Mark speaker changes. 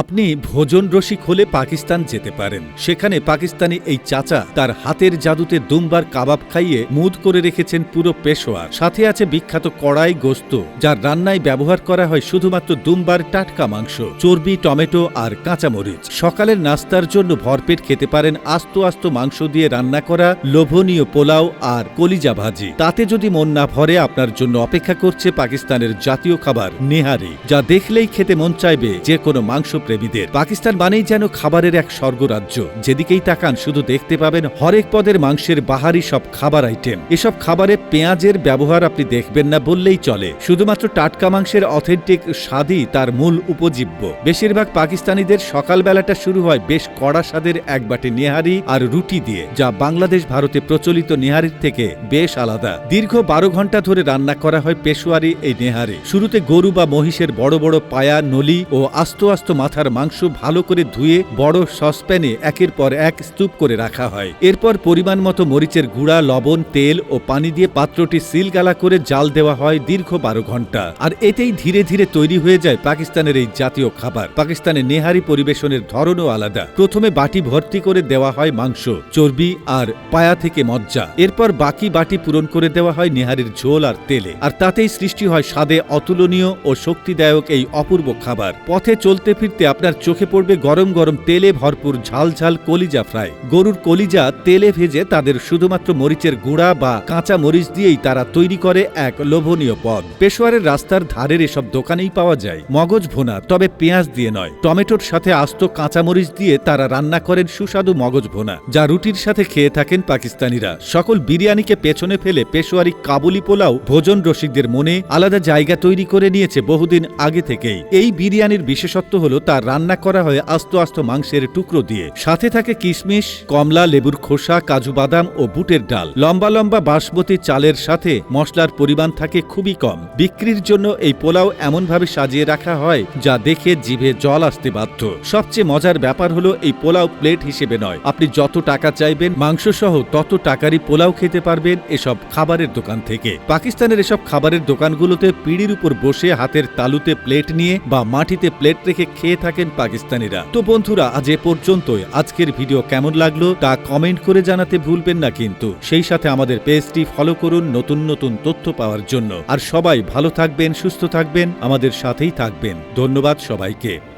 Speaker 1: আপনি ভোজন রসিক হলে পাকিস্তান যেতে পারেন। সেখানে পাকিস্তানি এই চাচা তার হাতের জাদুতে দুমবার কাবাব খাইয়ে মুদ করে রেখেছেন পুরো পেশোয়ার। সাথে আছে বিখ্যাত কড়াই গোস্ত, যার রান্নায় ব্যবহার করা হয় শুধুমাত্র দুমবার টাটকা মাংস, চর্বি, টমেটো আর কাঁচামরিচ। সকালের নাস্তার জন্য ভরপেট খেতে পারেন আস্ত আস্ত মাংস দিয়ে রান্না করা লোভনীয় পোলাও আর কলিজা ভাজি। তাতে যদি মন না ভরে, আপনার জন্য অপেক্ষা করছে পাকিস্তানের জাতীয় খাবার নেহারি, যা দেখলেই খেতে মন চাইবে যে কোনো মাংস প্রেমীদের পাকিস্তান মানেই যেন খাবারের এক স্বর্গরাজ্য। যেদিকেই তাকান, শুধু দেখতে পাবেন হরেক পদের মাংসের বাহারি সব খাবার আইটেম এসব খাবারে পেঁয়াজের ব্যবহার আপনি দেখবেন না বললেই চলে। শুধুমাত্র টাটকা মাংসের অথেন্টিক স্বাদই তার মূল উপজীব্য। বেশিরভাগ পাকিস্তানিদের সকালবেলাটা শুরু হয় বেশ কড়া স্বাদের এক বাটি নেহারি আর রুটি দিয়ে, যা বাংলাদেশ ভারতে প্রচলিত নেহারির থেকে বেশ আলাদা। দীর্ঘ বারো ঘণ্টা ধরে রান্না করা হয় পেশোয়ারি এই নেহারি। শুরুতে গরু বা মহিষের বড় বড় পায়া, নলি ও আস্ত আস্ত মাথার মাংস ভালো করে ধুয়ে বড় সসপ্যানে একের পর এক স্তূপ করে রাখা হয়। এরপর পরিমাণ মতো মরিচের গুঁড়া, লবণ, তেল ও পানি দিয়ে পাত্রটি সিলগালা করে জাল দেওয়া হয় দীর্ঘ বারো ঘণ্টা। আর এতেই ধীরে ধীরে তৈরি হয়ে যায় পাকিস্তানের এই জাতীয় খাবার। পাকিস্তানের নেহারি পরিবেশনের ধরনও আলাদা। প্রথমে বাটি ভর্তি করে দেওয়া হয় মাংস, চর্বি আর পায়া থেকে মজ্জা। এরপর বাকি বাটি পূরণ করে দেওয়া হয় নেহারির ঝোল আর তেলে। আর তাতেই সৃষ্টি হয় স্বাদে অতুলনীয় ও শক্তিদায়ক এই অপূর্ব খাবার। পথে চলতে ফিরতে আপনার চোখে পড়বে গরম গরম তেলে ভরপুর ঝাল ঝাল কলিজা ফ্রাই। গরুর কলিজা তেলে ভেজে তাদের শুধুমাত্র মরিচের গুঁড়া বা কাঁচা মরিচ দিয়েই তারা তৈরি করে এক লোভনীয় পদ। পেশোয়ারের রাস্তার ধারের এসব দোকানেই পাওয়া যায়। মগজ ভোনা, তবে পেঁয়াজ দিয়ে নয়। টমেটোর সাথে আস্ত কাঁচামরিচ দিয়ে তারা রান্না করেন সুস্বাদু মগজ ভোনা, যা রুটির সাথে খেয়ে থাকেন পাকিস্তানিরা। সকল বিরিয়ানিকে পেছনে ফেলে পেশোয়ারি কাবুলি পোলাও, ভোজন রসিকদের মনে আলাদা জায়গা তৈরি করে নিয়েছে বহুদিন আগে থেকেই। এই বিরিয়ানির বিশেষত্ব হলো তার রান্না করা হয় আস্ত আস্ত মাংসের টুকরো দিয়ে। সাথে থাকে কিশমিশ, কমলা, লেবুর খোসা, কাজু বাদাম ও বুটের ডাল। লম্বা লম্বা বাসমতি চালের সাথে মশলার পরিমাণ থাকে খুবই কম। বিক্রির জন্য এই পোলাও এমনভাবে সাজিয়ে রাখা হয় যা দেখে জিভে জল আসতে বাধ্য। সবচেয়ে মজার ব্যাপার হলো এই পোলাও প্লেট হিসেবে নয়। আপনি যত টাকা চাইবেন মাংস সহ তত টাকারই পোলাও খেতে পারবেন এসব খাবারের দোকান থেকে। পাকিস্তানের এসব খাবারের দোকানগুলোতে পিড়ির উপর বসে হাতের তালুতে প্লেট নিয়ে বা মাটিতে প্লেট রেখে খেয়ে থাকেন পাকিস্তানিরা। তো বন্ধুরা, আজ এ পর্যন্তই। আজকের ভিডিও কেমন লাগল তা কমেন্ট করে জানাতে ভুলবেন না কিন্তু। সেই সাথে আমাদের পেজটি ফলো করুন নতুন নতুন তথ্য পাওয়ার জন্য। আর সবাই ভালো থাকবেন, সুস্থ থাকবেন, আমাদের সাথেই থাকবেন। ধন্যবাদ সবাইকে।